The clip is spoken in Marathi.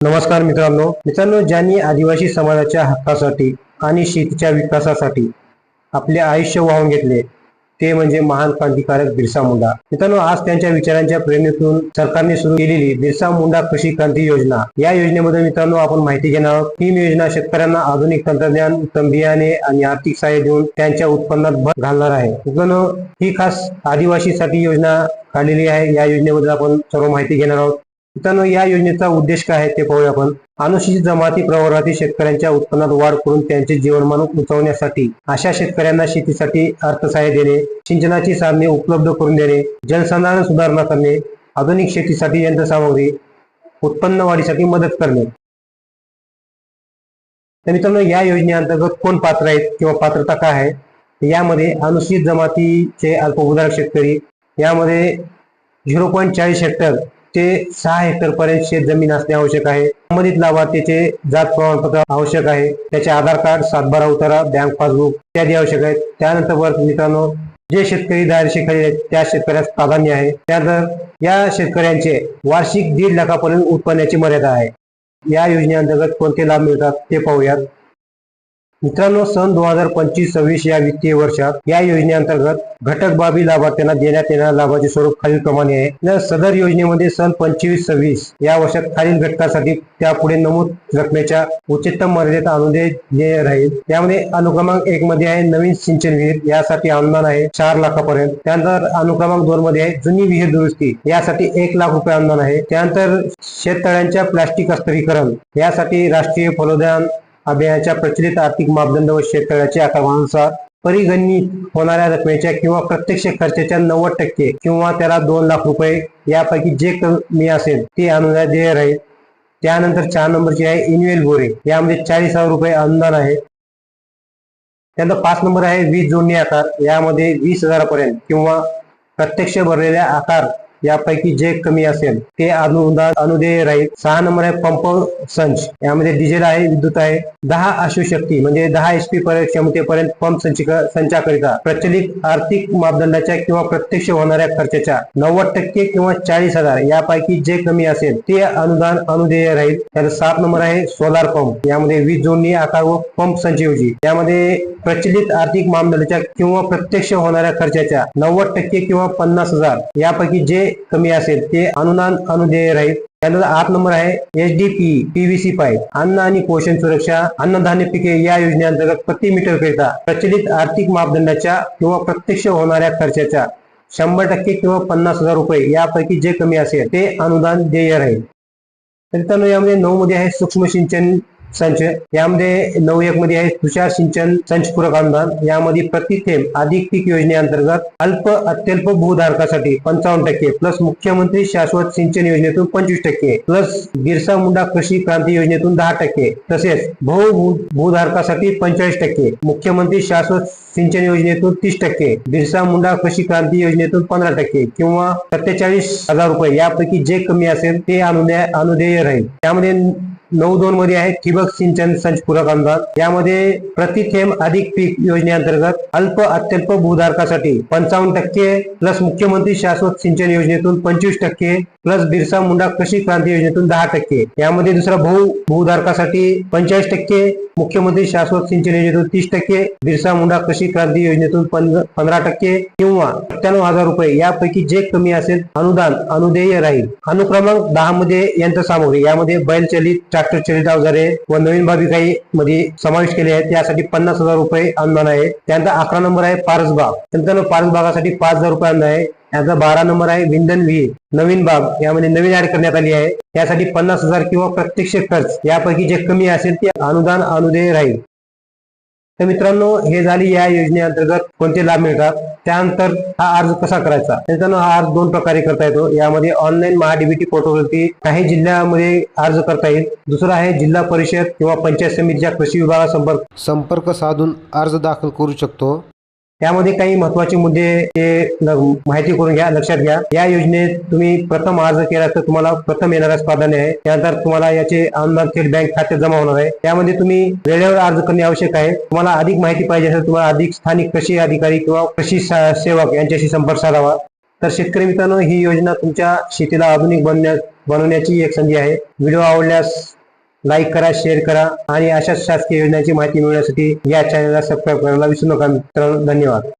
नमस्कार मित्रांनो. मित्रांनो ज्यांनी आदिवासी समाजाच्या हक्कासाठी आणि शेतीच्या विकासासाठी आपले आयुष्य वाहून घेतले ते म्हणजे महान क्रांतिकारक बिरसा मुंडा. मित्रांनो आज त्यांच्या विचारांच्या प्रेरणेतून सरकारने सुरू केलेली बिरसा मुंडा कृषी क्रांती योजना. या योजनेमध्ये मित्रांनो आपण माहिती घेणार आहोत. ही योजना शेतकऱ्यांना आधुनिक तंत्रज्ञान उत्तम बियाणे आणि आर्थिक सहाय्य देऊन त्यांच्या उत्पन्नात भर घालणार आहे. मित्रांनो ही खास आदिवासीसाठी योजना काढलेली आहे. या योजनेबद्दल आपण सर्व माहिती घेणार आहोत. मित्रांनो या योजनेचा उद्देश काय आहे ते पाहूया आपण. अनुसूचित जमाती प्रवर्गातील शेतकऱ्यांच्या उत्पन्नात वाढ करून त्यांचे जीवनमान उंचावण्यासाठी अशा शेतकऱ्यांना शेतीसाठी अर्थसहाय्य देणे सिंचनाची साधने उपलब्ध करून देणे जलसंधारण सुधारणा करणे आधुनिक शेतीसाठी यंत्रसामग्री उत्पन्न वाढीसाठी मदत करणे. तर मित्रांनो या योजनेअंतर्गत कोण पात्र आहेत किंवा पात्रता काय आहे? यामध्ये अनुसूचित जमातीचे अल्पभूधारक शेतकरी यामध्ये झिरो पॉईंट चाळीस हेक्टर ते सहा हेक्टर पर्यंत शेत जमीन असणे आवश्यक आहे. संबंधित लाभार्थीचे जात प्रमाणपत्र आवश्यक आहे. त्याचे आधार कार्ड सातबारा उतारा बँक पासबुक इत्यादी आवश्यक आहेत. त्यानंतर मित्रांनो जे शेतकरी दायरेखाली आहेत त्या शेतकऱ्यास प्राधान्य आहे. त्यानंतर या शेतकऱ्यांचे वार्षिक दीड लाखापर्यंत उत्पन्नाची मर्यादा आहे. या योजनेअंतर्गत कोणते लाभ मिळतात ते पाहूयात. मित्रांनो सन दोन हजार पंचवीस सव्वीस या वित्तीय वर्षात या योजनेअंतर्गत घटक बाबी लाभार्थ्यांना देण्यात येणाऱ्या लाभाचे स्वरूप खालीलप्रमाणे आहे. तर सदर योजनेमध्ये सन पंचवीस सव्वीस या वर्षात खालील घटकासाठी त्यापुढे नमूद रकमेच्या उच्चतम मर्यादेत आणून देय राहील. त्यामध्ये अनुक्रमांक एक मध्ये आहे नवीन सिंचन विहीर यासाठी अनुदान आहे चार लाखापर्यंत. त्यानंतर अनुक्रमांक दोन मध्ये आहे जुनी विहीर दुरुस्ती यासाठी एक लाख रुपये अनुदान आहे. त्यानंतर शेततळ्यांच्या प्लास्टिक अस्तरीकरण यासाठी राष्ट्रीय फलोद्यान अभियानाच्या प्रचलित आर्थिक मापदंड व शेततळ्याच्या आकारानुसार परिगणित होणाऱ्या रकमेच्या किंवा प्रत्यक्ष खर्चाच्या नव्वद टक्के किंवा त्याला दोन लाख रुपये यापैकी जे कमी असेल ते अनुदान देय राहील. त्यानंतर चार नंबरची आहे इन्वेल बोरे. यामध्ये चाळीस हजार रुपये अनुदान आहे. त्यानंतर पाच नंबर आहे वीज जोडणी आकार. यामध्ये वीस हजारापर्यंत किंवा प्रत्यक्ष भरलेल्या आकार यापैकी जे कमी असेल ते अनुदान अनुदेय राहील. सहा नंबर आहे पंप संच. यामध्ये डिझेल आहे विद्युत आहे. दहा अश्वशक्ती म्हणजे दहा एच पी क्षमतेपर्यंत पंप संच संचाकरिता प्रचलित आर्थिक मापदंडाच्या किंवा प्रत्यक्ष होणाऱ्या खर्चाच्या नव्वद टक्के किंवा चाळीस हजार यापैकी जे कमी असेल ते अनुदान अनुदेय राहील. त्याला सात नंबर आहे सोलार पंप. यामध्ये वीज जोडणी आकार व पंप संचऐवजी. यामध्ये प्रचलित आर्थिक मापदंडाच्या किंवा प्रत्यक्ष होणाऱ्या खर्चाच्या नव्वद टक्के किंवा पन्नास हजार यापैकी जे कमी असेल ते अनुदान अनुदेय राहील. त्यानंतर आठ नंबर आहे H D P PVC pipe. अन्न आणि पोषण सुरक्षा अन्नधान्य पिके या योजनेअंतर्गत प्रति मीटर करिता प्रचलित आर्थिक मापदंडाच्या किंवा प्रत्यक्ष होणाऱ्या खर्चाच्या शंभर टक्के किंवा पन्नास हजार रुपये यापैकी जे कमी असेल ते अनुदान देय राहील. तर मित्रांनो यामध्ये नऊ मध्ये आहे सूक्ष्म सिंचन संच. यामध्ये नऊ एक मध्ये आहे तुषार सिंचन संच पूरक अनुदान यामध्ये प्रति थेंब अधिक पीक योजनेअंतर्गत अल्प अत्यल्प भूधारकासाठी पंचावन्न टक्के प्लस मुख्यमंत्री शाश्वत सिंचन योजनेतून पंचवीस टक्के प्लस गिरसा मुंडा कृषी क्रांती योजनेतून दहा टक्के तसेच बहु भू- भूधारकासाठी पंचेचाळीस टक्के मुख्यमंत्री शाश्वत सिंचन योजनेतून तीस टक्के बिरसा मुंडा कृषी क्रांती योजनेतून पंधरा टक्के किंवा सत्तेचाळीस हजार रुपये यापैकी जे कमी असेल ते अनुदेय अनुदेय राहील. त्यामध्ये नऊ दोन मध्ये आहे ठिबक सिंचन संच पूरक अनुदान यामध्ये प्रति थेंब अधिक पीक योजनेअंतर्गत अल्प अत्यल्प भूधारकासाठी पंचावन्न टक्के प्लस मुख्यमंत्री शाश्वत सिंचन योजनेतून पंचवीस टक्के प्लस बिरसा मुंडा कृषी क्रांती योजनेतून दहा टक्के. यामध्ये दुसरा भाऊ भूधारकासाठी पंचेचाळीस टक्के मुख्यमंत्री शाश्वत सिंचन योजनेतून तीस टक्के बिरसा मुंडा कृषी क्रांती योजनेतून पंधरा टक्के किंवा सत्त्याण्णव हजार रुपये. यापैकी जे कमी असेल अनुदान अनुदेय राहील. अनुक्रमांक दहा मध्ये यंत्रसामग्री यामध्ये बैलचलित डॉक्टर चलित अवजारे व नवीन बाबी काही मध्ये समावेश केले आहेत. यासाठी पन्नास हजार रुपये अनुदान आहे. त्यानंतर अकरा नंबर आहे पारसबाग त्यानंतर पारसबागासाठी पाच हजार रुपये अनुदान आहे. याचा बारा नंबर आहे विंधन विहीर. नवीन बाग यामध्ये नवीन ऍड करण्यात आली आहे. त्यासाठी पन्नास हजार किंवा प्रत्यक्ष खर्च यापैकी जे कमी असेल ते अनुदान अनुदेय राहील. तर मित्रांनो हे झाली या योजनेअंतर्गत कोणते लाभ मिळतात? त्यानंतर हा अर्ज कसा करायचा? मित्रांनो हा अर्ज दोन प्रकारे करता येतो. यामध्ये ऑनलाईन महाडीबीटी पोर्टलवरती काही जिल्ह्यामध्ये अर्ज करता येईल. दुसरा आहे जिल्हा परिषद किंवा पंचायत समितीच्या कृषी विभागा संपर्क संपर्क साधून अर्ज दाखल करू शकतो. त्यामध्ये काही महत्त्वाचे मुद्दे ते माहिती करून घ्या लक्षात घ्या. या योजनेत तुम्ही प्रथम अर्ज केला तर तुम्हाला प्रथम येणारा प्राधान्य आहे. त्यानंतर तुम्हाला याचे अनुदान थेट बँक खात्यात जमा होणार आहे. त्यामध्ये तुम्ही वेळेवर अर्ज करणे आवश्यक आहे. तुम्हाला अधिक माहिती पाहिजे असेल तुम्हाला अधिक स्थानिक कृषी अधिकारी किंवा कृषी सेवक यांच्याशी संपर्क साधावा. तर शेतकरी मित्रांनो ही योजना तुमच्या शेतीला आधुनिक बनण्या बनवण्याची एक संधी आहे. व्हिडिओ आवडल्यास लाईक करा शेअर करा आणि अशाच शासकीय योजनांची माहिती मिळवण्यासाठी या चॅनलला सबस्क्राईब करायला विसरू नका मित्रांनो. धन्यवाद.